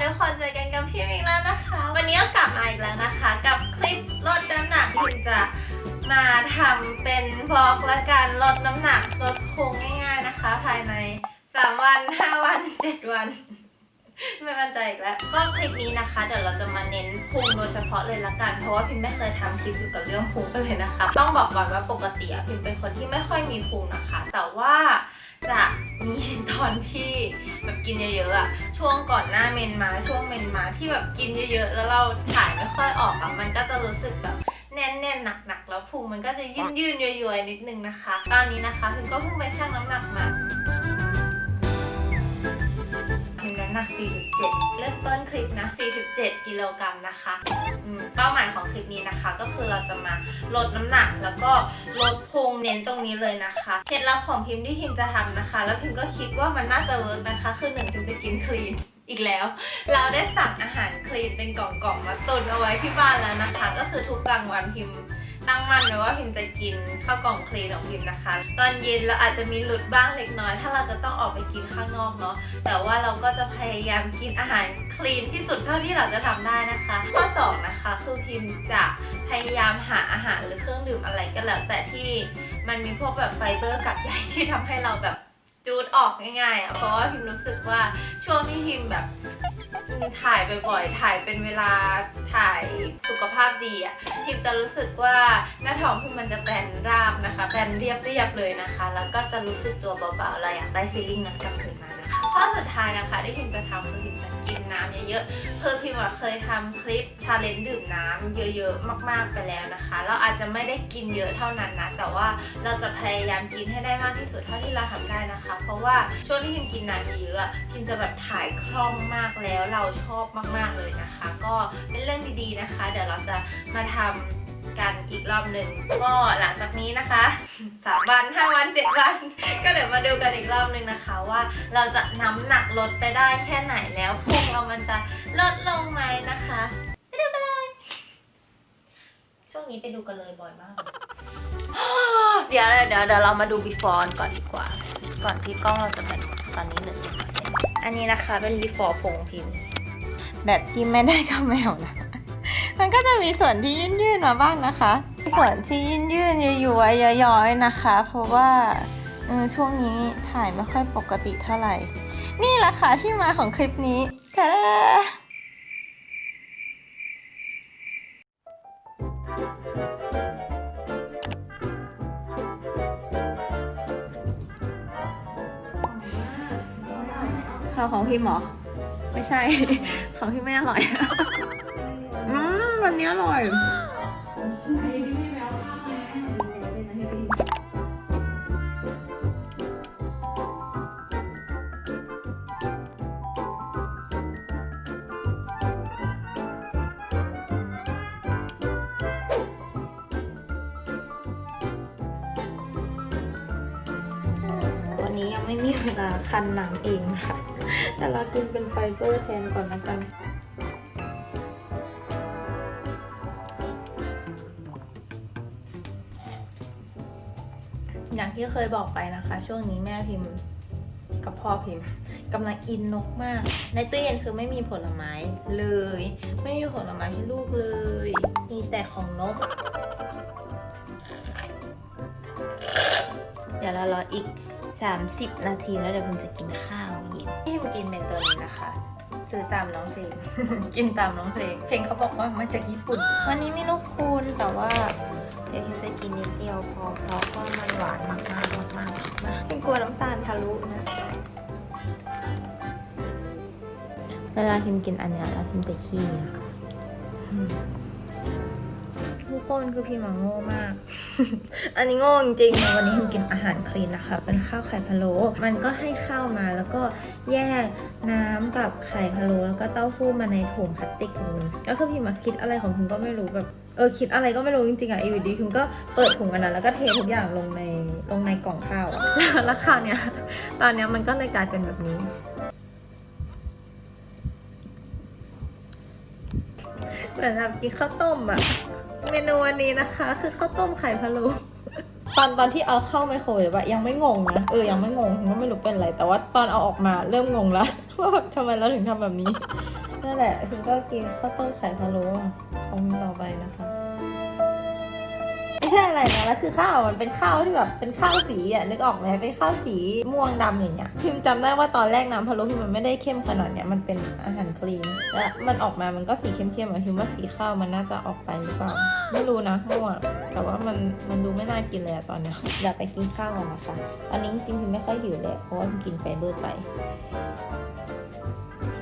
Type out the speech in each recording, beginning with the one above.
ทุกคนเจอกันกับพี่มิงแล้วนะคะ วันนี้ก็กลับมาอีกแล้วนะคะ กับคลิปลดน้ำหนักพิมจะมาทำเป็นบล็อกและการลดน้ำหนักลดพุงง่าย ๆนะคะ ภายใน 3 วัน 5 วัน 7 วันไม่มั่นใจอีกแล้ว ก็คลิปนี้นะคะ เดี๋ยวเราจะมาเน้นพุงโดยเฉพาะเลยละกัน เพราะว่าพิมไม่เคยทำคลิปเกี่ยวกับเรื่องพุงกันเลยนะคะ ต้องบอกก่อนว่าปกติพิมเป็นคนที่ไม่ค่อยมีพุงนะคะ แต่ว่า จะมีตอนที่แบบกินเยอะๆอะช่วงก่อนหน้าเมนมาช่วงเมนมาที่แบบกินเยอะๆ แล้วเราถ่ายไม่ค่อยออกอะมันก็จะรู้สึกแบบแน่นๆหนักๆ แล้วพุงมันก็จะยืนๆย้อยๆนิดนึงนะคะ ตอนนี้นะคะพิมก็เพิ่งไปชั่งน้ำหนักมาำหนัก 4.7 เริ่มต้นคลิปนะ 4.7 กิโลกรัมนะคะเป้าหมายของคลิปนี้นะคะ ก็คือเราจะมาลดน้ำหนักแล้วก็ลดพุงเน้นตรงนี้เลยนะคะเคล็ดลับของพิมพ์ที่พิมพ์จะทำนะคะ แล้วพิมพ์ก็คิดว่ามันน่าจะเวิร์กนะคะ คือหนึ่งพิมจะกินคลีนอีกแล้ว เราได้สั่งอาหารคลีนเป็นกล่องๆมาตุนเอาไว้ที่บ้านแล้วนะคะ ก็คือทุกกลางวันพิมพ์ ตั้งมั่นไว้ว่าพิมจะกินข้าวกล่องคลีนของพิมนะคะ ตอนเย็นเราอาจจะมีหลุดบ้างเล็กน้อย ถ้าเราจะต้องออกไปกินข้างนอกเนาะแต่ว่าเราก็จะพยายามกินอาหารคลีนที่สุดเท่าที่เราจะทำได้นะคะ ข้อสองนะคะคือพิมจะพยายามหาอาหารหรือเครื่องดื่มอะไรก็แล้วแต่ที่มันมีพวกแบบไฟเบอร์กับใยที่ทำให้เราแบบจูดออกง่ายๆอะเพราะว่าพิมรู้สึกว่าช่วงที่พิมแบบ ถ่ายบ่อยๆ ถ่ายเป็นเวลาถ่ายสุขภาพดีอะพิมจะรู้สึกว่าหน้าท้องพิมมันจะแบนราบนะคะ แบนเรียบเรียบๆเลยนะคะ แล้วก็จะรู้สึกตัวเบาๆเราอยากได้ฟีลลิ่งนั้นกลับคืนมา ข้อสุดท้ายนะคะที่พิมจะทำคือพิมจะกินน้ำเยอะๆคือพิมเคยทำคลิปชาเลนจ์ดื่มน้ำเยอะๆมากๆไปแล้วนะคะ เราอาจจะไม่ได้กินเยอะเท่านั้นนะแต่ว่าเราจะพยายามกินให้ได้มากที่สุดเท่าที่เราทำได้นะคะ เพราะว่าช่วงที่พิมกินน้ำเยอะๆอะพิมจะแบบถ่ายคล่องมากแล้วเราชอบมากๆเลยนะคะ ก็เป็นเรื่องดีๆนะคะ เดี๋ยวเราจะมาทำ กันอีกรอบหนึ่งก็หลังจากนี้นะคะสามวันห้าวันเจ็ดวัน ก็เดี๋ยวมาดูกันอีกรอบหนึ่งนะคะว่าเราจะน้ำหนักลดไปได้แค่ไหนแล้วพุงเรามันจะลดลงไหมนะคะไปดูกันเลยช่วงนี้ไปดูกันเลยบ่อยมาก เดี๋ยวเดี๋ยวเดี๋ยวเรามาดู before ก่อนดีกว่า ก่อนที่กล้องเราจะเป็นตอนนี้หนึ่งเจ็ดเซนอันนี้นะคะเป็น before พุงพิมพ์ แบบที่ไม่ได้กับแมวนะ มันก็จะมีส่วนที่ยื่นๆมาบ้างนะคะ ส่วนที่ยื่นๆย้อยๆย้อยๆนะคะ เพราะว่าช่วงนี้ถ่ายไม่ค่อยปกติเท่าไหร่ นี่แหละค่ะที่มาของคลิปนี้เธอข้าของพี่หมอ ไม่ใช่ ของพี่ไม่อร่อย วันนี้อร่อยวันนี้ยังไม่มีเวลาคันหน้ำเองนะคะแต่เรากินเป็นไฟเบอร์แทนก่อนและกัน ที่เคยบอกไปนะคะ ช่วงนี้แม่พิมพ์กับพ่อพิมพ์กำลังอินนกมาก ในตู้เย็นคือไม่มีผลไม้เลย ไม่มีผลไม้ให้ลูกเลย มีแต่ของนก เดี๋ยวเรารออีก 30 นาทีแล้วเดี๋ยวพิมจะกินข้าวเย็นพิมกินเป็นตัวนี้นะคะซื้อตามน้องเพลง กินตามน้องเพลง เพลงเขาบอกว่ามาจากญี่ปุ่น วันนี้ไม่ลูกคูณแต่ว่า เดี๋ยวพิมจะกินนิดเดียวพอเพราะว่ามันหวานมากมากมากมากมากพิมกลัวน้ำตาลทะลุนะ เวลาพิมกินอันเนี้ยแล้วพิมจะขี้นะคะทุกคนคือพิมอะโง่มาก อันนี้โง่จริงๆวันนี้พิมกินอาหารคลีนนะคะ เป็นข้าวไข่พะโล้ มันก็ให้ข้าวมาแล้วก็แยกน้ำกับไข่พะโล้แล้วก็เต้าหู้มาในถุงพลาสติกถุงนึงก็คือพิมมาคิดอะไรของพิมก็ไม่รู้แบบ เออคิดอะไรก็ไม่รู้จริงๆอะอยู่ดีพิมก็เปิดถุงอันนั้นแล้วก็เททุกอย่างลงในลงในกล่องข้าวอะแล้วคราวเนี้ยตอนเนี้ยมันก็เลยกลายเป็นแบบนี้ เหมือนแบบกินข้าวต้มอะเมนูวันนี้นะคะ คือข้าวต้มไข่พะโล้ตอนตอนที่เอาเข้าไมโครเวฟอะยังไม่งงนะเออยังไม่งงก็ไม่รู้เป็นอะไร แต่ว่าตอนเอาออกมาเริ่มงงแล้วว่าแบบทำไมเราถึงทำแบบนี้นั่นแหละพิมก็กินข้าวต้มไข่พะโล้ อะคอมต่อไปนะคะ ไม่ใช่อะไรนะแล้วคือข้าวมันเป็นข้าวที่แบบเป็นข้าวสีอะนึกออกไหมเป็นข้าวสีม่วงดำอย่างเงี้ยพิมจำได้ว่าตอนแรกน้ำพะโล้พิมมันไม่ได้เข้มขนาดเนี้ยมันเป็นอาหารคลีนและมันออกมามันก็สีเข้มๆอะพิมว่าสีข้าวมันน่าจะออกไปหรือเปล่าไม่รู้นะมั่วแต่ว่ามันมันดูไม่น่ากินเลยอะตอนเนี้ยอยากไปกินข้าวก่อนนะคะตอนนี้จริงพิมไม่ค่อยหิวเลยเพราะว่าพิมกินไฟเบอร์ไป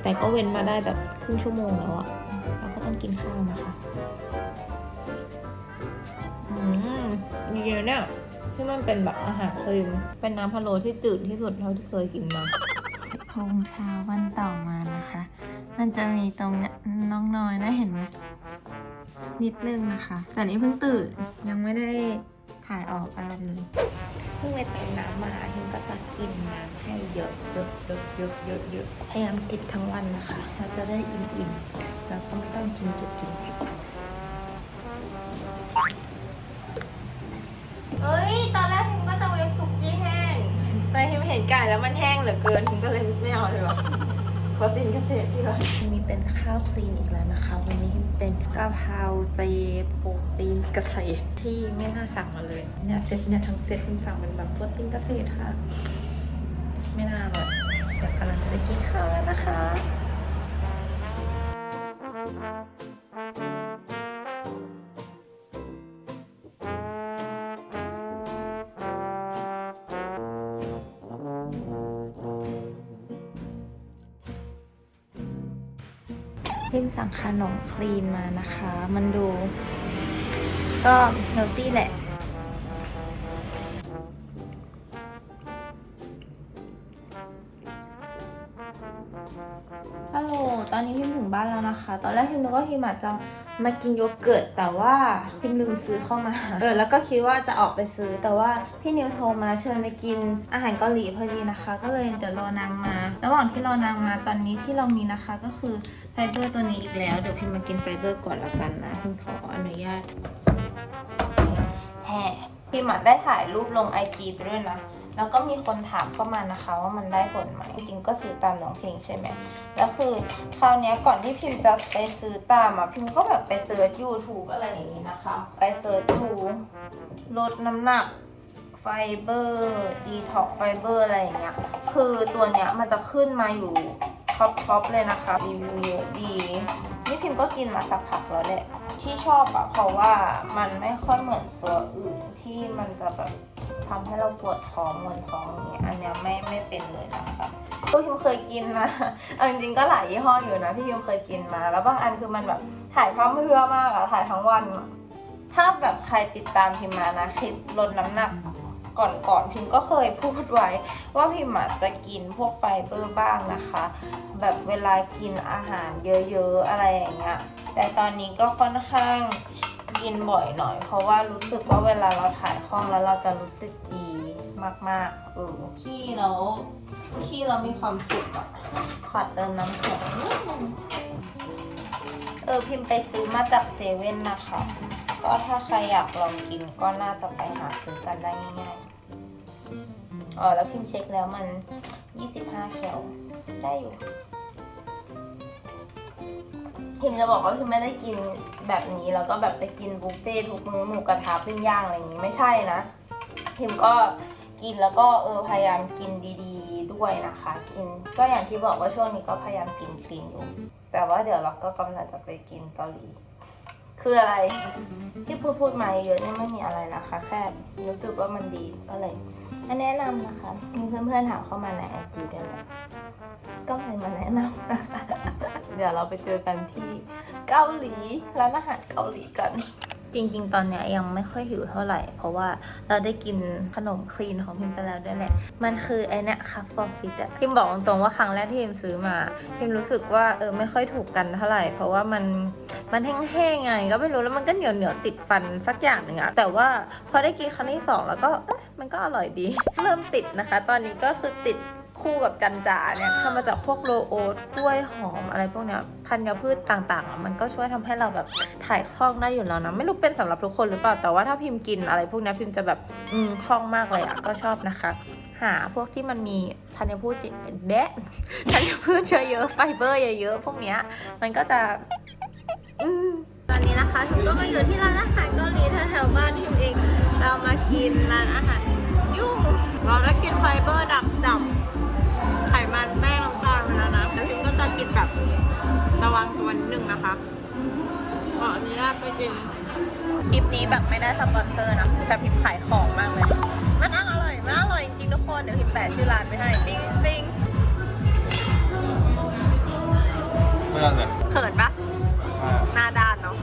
แต่ก็เว้นมาได้แบบครึ่งชั่วโมงแล้วอะ ต้องกินข้าวนะคะ อืมดีนะเนี่ยที่มันเป็นแบบอาหารครีม เป็นน้ำพะโล้ที่จืดที่สุดเท่าที่เคยกินมาพงเช้าวันต่อมานะคะ มันจะมีตรงเนี้ยน้องน้อยนะเห็นไหมนิดนึงนะคะแต่นี้เพิ่งตื่นยังไม่ได้ ถ่ายออกอะไรเลยเพิ่งไปเติมน้ำมาทิมก็จะกินน้ำให้เยอะเยอะเยอะเยอะเยอะเยอะพยายามจิบทั้งวันนะคะ เราจะได้อิ่มๆแล้วก็ไม่ต้องกินจุกกินจิบเฮ้ย ตอนแรกทิมก็จะเวฟสุกี้แห้ง แต่ทิมเห็นไก่แล้วมันแห้งเหลือเกินทิมก็เลยไม่เอาเลยว่ะ โปรตีนเกษตรที่ร้ามีเป็นข้าวคลีนอีกแล้วนะคะ วันนี้เป็นกะเพราเจโปรตีนเกษตรที่ไม่น่าสั่งมาเลยเนี่ยเซตเนี่ยทั้งเซตคุณสั่งเป็นแบบโปรตีนเกษตรค่ะ ไม่น่าอร่อยเดี๋ยวกำลังจะไปกินข้าวแล้วนะคะ ขนมคลีนมานะคะ มันดู ก็เฮลตี้แหละฮัลโหล ตอนนี้พิมถึงบ้านแล้วนะคะ ตอนแรกพิมนึกว่าพิมอาจจะ มากินโยเกิร์ตแต่ว่าพิมลืมซื้อเข้ามาเออแล้วก็คิดว่าจะออกไปซื้อ แต่ว่าพี่นิวโทรมาเชิญไปกินอาหารเกาหลีพอดีนะคะ ก็เลยเดี๋ยวรอนางมา ระหว่างที่รอนางมาตอนนี้ที่เรามีนะคะก็คือไฟเบอร์ตัวนี้อีกแล้วเดี๋ยวพิมมากินไฟเบอร์ก่อนละกันนะพิมขออนุญาตแห่พิมอะได้ถ่ายรูปลงไอจีไปด้วยนะ แล้วก็มีคนถามเข้ามานะคะ ว่ามันได้ผลไหมจริงก็ซื้อตามน้องเพลงใช่ไหมแล้วคือคราวนี้ก่อนที่พิมจะไปซื้อตามอะพิมก็แบบไปเซิร์ช YouTube อะไรอย่างนี้นะคะ ไปเซิร์ชดูลดน้ำหนักไฟเบอร์ดีท็อกไฟเบอร์อะไรอย่างเงี้ยคือตัวเนี้ยมันจะขึ้นมาอยู่ท็อปทอปเลยนะคะรีวิวเยอะดีนี่พิมก็กินมาสักพักแล้วแหละ ที่ชอบอะเพราะว่ามันไม่ค่อยเหมือนตัวอื่นที่มันจะแบบทำให้เราปวดท้องมวนท้องอย่างเงี้ยอันเนี้ยไม่ไม่เป็นเลยนะคะก็พิมเคยกินนะเอาจริงๆก็หลายยี่ห้ออยู่นะที่พิมเคยกินมา แล้วบางอันคือมันแบบถ่ายพร่ำเพื่อมากอะถ่ายทั้งวัน ถ้าแบบใครติดตามพิมมานะคลิปลดน้ำหนักก่อนๆพิมก็เคยพูดไว้ ว่าพิมอาจจะกินพวกไฟเบอร์บ้างนะคะ แบบเวลากินอาหารเยอะๆอะไรอย่างเงี้ย แต่ตอนนี้ก็ค่อนข้างกินบ่อยหน่อย เพราะว่ารู้สึกว่าเวลาเราถ่ายคล่องแล้วเราจะรู้สึกดีมากๆเออขี้แล้วขี้เรามีความสุขอะขอเติมน้ำแข็งนิดนึงเออพิมพ์ไปซื้อมาจากเซเว่นนะคะ ก็ถ้าใครอยากลองกินก็น่าจะไปหาซื้อกันได้ง่ายๆอ๋อแล้วพิมพ์เช็คแล้วมัน 25 แคลได้อยู่ พิมจะบอกว่าพิมไม่ได้กินแบบนี้แล้วก็แบบไปกินบุฟเฟ่ทุกมื้อหมูกระทะปิ้งย่างอะไรอย่างนี้ไม่ใช่นะ พิมก็กินแล้วก็เออพยายามกินดีๆด้วยนะคะ กินก็อย่างที่บอกว่าช่วงนี้ก็พยายามกินคลีนอยู่แต่ว่าเดี๋ยวเราก็กำลังจะไปกินเกาหลี คืออะไรที่พูดพูดมาเยอะนี่ไม่มีอะไรนะคะ แค่รู้สึกว่ามันดีก็เลยแนะนำนะคะมีเพื่อนๆถามเข้ามาในไอจีด้วยแหละ ก็เลยมาแนะนำนะคะ เดี๋ยวเราไปเจอกันที่เกาหลีร้านอาหารเกาหลีกัน จริงๆ ตอนเนี้ยยังไม่ค่อยหิวเท่าไหร่ เพราะว่าเราได้กินขนมคลีนของพิมไปแล้วด้วยแหละ มันคือไอเนี้ยคัฟฟอร์ฟิตอะพิมบอกตรงๆว่าครั้งแรกที่พิมซื้อมา พิมรู้สึกว่าเออไม่ค่อยถูกกันเท่าไหร่ เพราะว่ามันมันแห้งๆไงก็ไม่รู้แล้วมันก็เหนียวเหนียวติดฟันสักอย่างหนึ่งอะแต่ว่าพอได้กินครั้งที่สองแล้วก็เอ๊ะมันก็อร่อยดี เริ่มติดนะคะ ตอนนี้ก็คือติด คู่กับจันจาเนี่ยทำมาจากพวกโลโอตกล้วยหอมอะไรพวกเนี้ยธัญพืชต่างๆอะมันก็ช่วยทำให้เราแบบถ่ายคล่องได้อยู่แล้วนะ ไม่รู้เป็นสำหรับทุกคนหรือเปล่า แต่ว่าถ้าพิมพ์กินอะไรพวกเนี้ยพิมพ์จะแบบอืมคล่องมากเลยอะก็ชอบนะคะ หาพวกที่มันมีธัญพืชแบะธัญพืชเยอะๆไฟเบอร์เยอะๆพวกเนี้ยมันก็จะอืมตอนนี้นะคะพิมก็มาอยู่ที่ร้านอาหารเกาหลีแถวๆบ้านพิมเอง เรามากินร้านอาหารยุ่งเราได้กินไฟเบอร์ดับดั แบบระวังตัวนิดนึงนะคะขออนุญาตไปกินคลิปนี้แบบไม่ได้สปอนเซอร์นะแต่พิมขายของมากเลย มันอร่อยมันอร่อยจริงๆทุกคนเดี๋ยวพิมแปะชื่อร้านไว้ให้ปิ้งปิ้งเพื่อนเลยเขินปะหน้าด้านเนาะ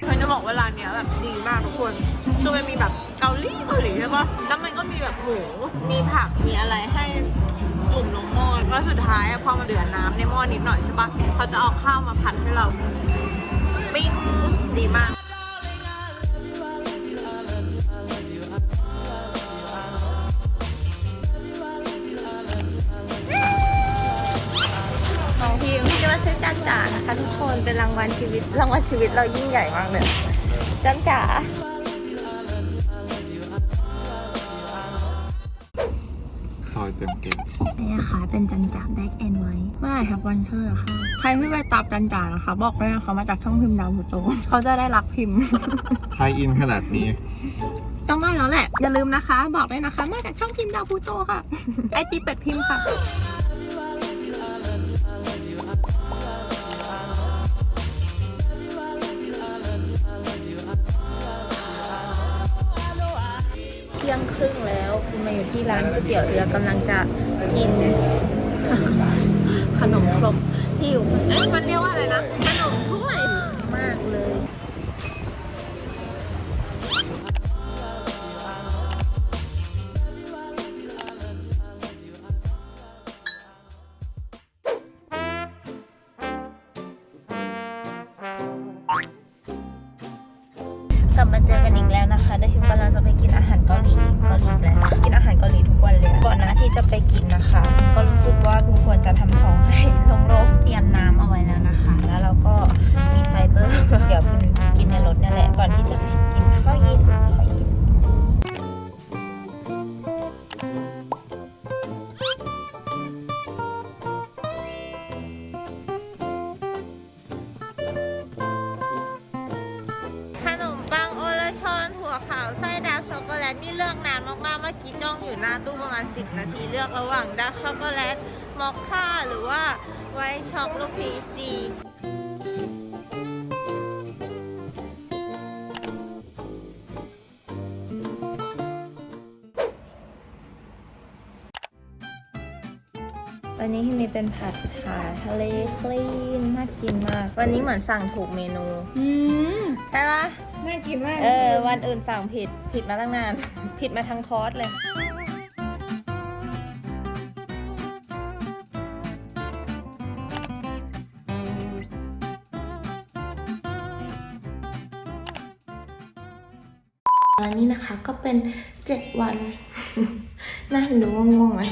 เพื่อนจะบอกว่าร้านเนี้ยแบบดีมากทุกคน คือมันมีแบบเกาหลีเกาหลีใช่ปะแล้วมันก็มีแบบหมู มีผัก มีอะไรให้จุ่มลงหม้อแล้วสุดท้ายอะพอมาเดือดน้ำในหม้อนิดหน่อยใช่ปะเขาจะเอาข้าวมาผัดให้เรา ปิ้งดีมาก ของพิมที่ว่าชื่อจ้าจ๋านะคะทุกคนเป็นรางวัลชีวิตรางวัลชีวิตเรายิ่งใหญ่มากเลยจ้าจ๋า เต็มเกมนี่นะคะเป็นจันจ่าแบ็กแอนไว้เมื่อไหร่ทักวันเชอร์ค่ะ ใครที่ไปตามจันจ่านะคะ บอกเลยนะคะมาจากช่องพิมพ์ดาวผูโตเขาจะได้รักพิมพ์ไทยอินขนาดนี้ต้องได้แล้วแหละ อย่าลืมนะคะ บอกเลยนะคะ มาจากช่องพิมพ์ดาวพูโตค่ะไอจีเป็ดพิมพ์ค่ะ ที่ยงครึ่งแล้วพิมมาอยู่ที่ร้านก๋วยเตี๋ยวเรือกำลังจะกิน ขนมครกที่อยู่เอ๊ะมันเรียกว่าอะไรนะ ขนมถ้วยมากเลย จะไปกินนะคะ ก็รู้สึกว่าคุณควรจะทำ มาณ10นาทีเลือกระหว่างดาร์กช็อกโกแลตมอคค่าหรือว่าไวท์ช็อกลูกพีชดีวันนี้ที่มีเป็นผัดฉาทะเลคลีนน่ากินมาก วันนี้เหมือนสั่งถูกเมนูอืมใช่ปะน่ากินมาก เออ วันอื่นสั่งผิดผิดมาตั้งนาน ผิดมาทั้งคอร์สเลย แล้วนี่นะคะก็เป็น 7 วัน น่ารู้ว่าง่วงไหม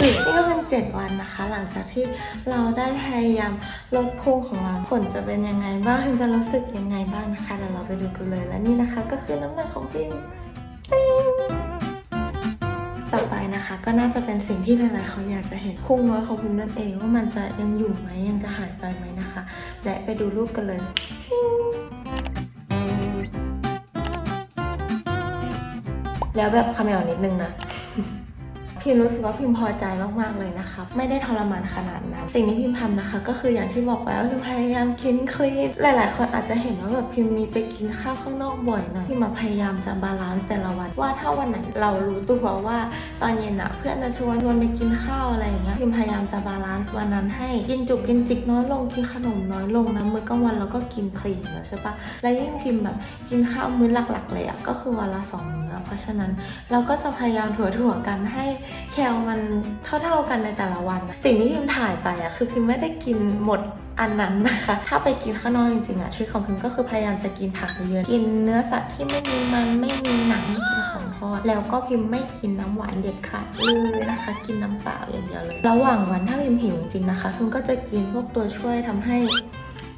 ตื่นนี่ก็เป็น 7 วันนะคะ หลังจากที่เราได้พยายามลดพุงของเราผลจะเป็นยังไงบ้างพิมจะรู้สึกยังไงบ้างนะคะเดี๋ยวเราไปดูกันเลยและนี่นะคะก็คือน้ำหนักของพิมต่อไปนะคะก็น่าจะเป็นสิ่งที่หลายๆคนอยากจะเห็นพุงน้อยของพิมนั่นเองว่ามันจะยังอยู่ไหมยังจะหายไปไหมนะคะ และไปดูรูปกันเลย แล้วแบบคำเหวนิดนึงนะ พิมรู้สึกว่าพิมพอใจมากๆเลยนะคะ ไม่ได้ทรมานขนาดนั้น สิ่งที่พิมทำนะคะ ก็คืออย่างที่บอกไปว่าพิมพยายามกินคลีนหลาย ๆ คนอาจจะเห็นว่าแบบพิมมีไปกินข้าวข้างนอกบ่อยหน่อยพิมมาพยายามจะบาลานซ์แต่ละวัน ว่าถ้าวันไหนเรารู้ตัวว่าตอนเย็นอะเพื่อนจะชวนชวนไปกินข้าวอะไรอย่างเงี้ยพิมพยายามจะบาลานซ์วันนั้นให้กินจุกกินจิกน้อยลงกินขนมน้อยลงนะมื้อกลางวันเราก็กินคลีนแล้วใช่ปะและยิ่งพิมแบบกินข้าวมื้อหลัก ๆ เลยอะก็คือวันละสองมื้อเพราะฉะนั้นเราก็จะพยายามถั่วๆกันให้แคลมันเท่าๆกันในแต่ละวัน สิ่งที่พิมถ่ายไปอะคือพิมไม่ได้กินหมดอันนั้นนะคะ ถ้าไปกินข้างนอกจริงๆอะทริคของพิมก็คือพยายามจะกินผักเยอะกินเนื้อสัตว์ที่ไม่มีมันไม่มีหนังไม่กินของทอดแล้วก็พิมไม่กินน้ำหวานเด็ดขาดเลยนะคะ กินน้ำเปล่าอย่างเดียวเลย ระหว่างวันถ้าพิมหิวจริงๆนะคะพิมก็จะกินพวกตัวช่วยทำให้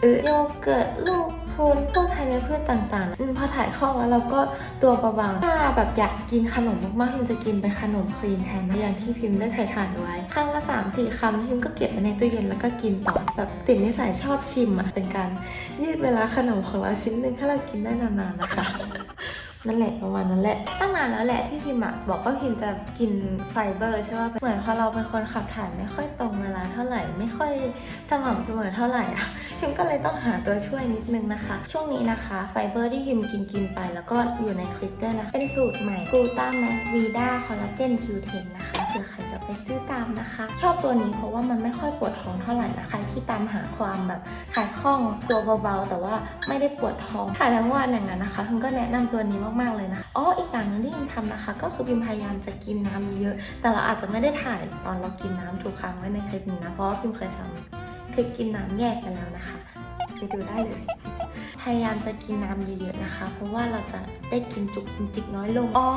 เออโยเกิร์ตลูก พพูนพวกธัญพืชต่างๆ พอถ่ายคล่องแล้วเราก็ตัวเบาๆถ้าแบบอยากกินขนมมากๆพิมจะกินเป็นขนมคลีนแทนนะอย่างที่พิมได้ถ่ายทานไว้ครั้งละ3าสี่คำพิมก็เก็บไว้ในตู้เย็นแล้วก็กินต่อแบบติดนิสัยชอบชิมอะเป็นการยืดเวลาขนมของเราชิ้นหนึ่งให้เรากินได้นานๆนะคะ นั่นแหละประมาณนั้นแหละ ตั้งนานแล้วแหละที่พิมอะบอกว่าพิมจะกินไฟเบอร์ใช่ป่ะเหมือนพอเราเป็นคนขับถ่ายไม่ค่อยตรงเวลาเท่าไหร่ไม่ค่อยสม่ำเสมอเท่าไหร่อะพิมก็เลยต้องหาตัวช่วยนิดนึงนะคะ ช่วงนี้นะคะ ไฟเบอร์ที่พิมกินกินไปแล้วก็อยู่ในคลิปด้วยนะเป็นสูตรใหม่กลูตาแมสวีด้าคอลลาเจนคิวเทนนะคะ ผื่อใครจะไปซื้อตามนะคะ ชอบตัวนี้เพราะว่ามันไม่ค่อยปวดท้องเท่าไหร่นะใครที่ตามหาความแบบถ่ายคล่องตัวเบาๆ แต่ว่าไม่ได้ปวดท้องถ่ายทั้งวันอย่างนั้นนะคะพิมก็แนะนำตัวนี้มากๆเลยนะอ๋ออีกอย่างนึงที่พิมทำนะคะ ก็คือพิมพยายามจะกินน้ำเยอะแต่เราอาจจะไม่ได้ถ่ายตอนเรากินน้ำทุกครั้งไว้ในคลิปนี้นะเพราะว่าพิมเคยทำคลิปกินน้ำแยกไปแล้วนะคะ ไปดูได้เลย พยายามจะกินน้ำเยอะๆนะคะ เพราะว่าเราจะได้กินจุกจิกน้อยลง อ๋อ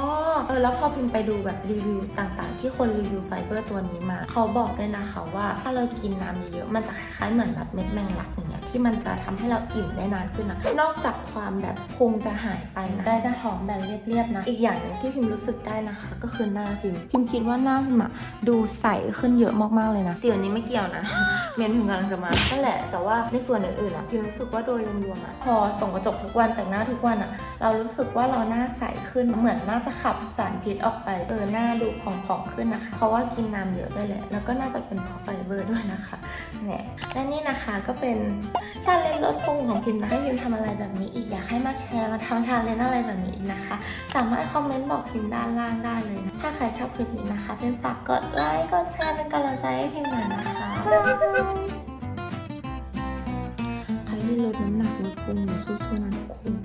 เออ แล้วพอพิมพ์ไปดูแบบรีวิวต่างๆ ที่คนรีวิวไฟเบอร์ตัวนี้มา เขาบอกด้วยนะคะว่าถ้าเรากินน้ำเยอะๆมันจะคล้ายๆเหมือนแบบเม็ดแมงลักอย่างเงี้ยที่มันจะทำให้เราอิ่มได้นานขึ้นนะ นอกจากความแบบพุงจะหายไปนะได้หน้าท้องแบบเรียบๆนะ อีกอย่างนึงที่พิมรู้สึกได้นะคะ ก็คือหน้าพิมพิมคิดว่าหน้าพิมอะดูใสขึ้นเยอะมากๆเลยนะสีอันนี้ไม่เกี่ยวนะ เมนพิมกำลังจะมานั่นแหละแต่ว่าในส่วนอื่นๆอะพิมรู้สึกว่าโดยรวมๆอะพอส่องกระจกทุกวันแต่งหน้าทุกวันอะเรารู้สึกว่าเราหน้าใสขึ้นเหมือนน่าจะขับสารพิษออกไปเออหน้าดูผ่องๆขึ้นนะคะ เพราะว่ากินน้ำเยอะด้วยแหละ แล้วก็น่าจะเป็นเพราะไฟเบอร์ด้วยนะคะเนี่ยและนี่นะคะก็เป็นชาเลนจ์ลดพุงของพิมนะให้พิมทำอะไรแบบนี้อีกอยากให้มาแชร์มาทำชาเลนจ์อะไรแบบนี้อีกนะคะ สามารถคอมเมนต์บอกพิมด้านล่างได้เลยนะถ้าใครชอบคลิปนี้นะคะพิมฝากกดไลค์กดแชร์เป็นกำลังใจให้พิมหน่อยนะคะใครที่ลดน้ำหนัก ลดพุงหรื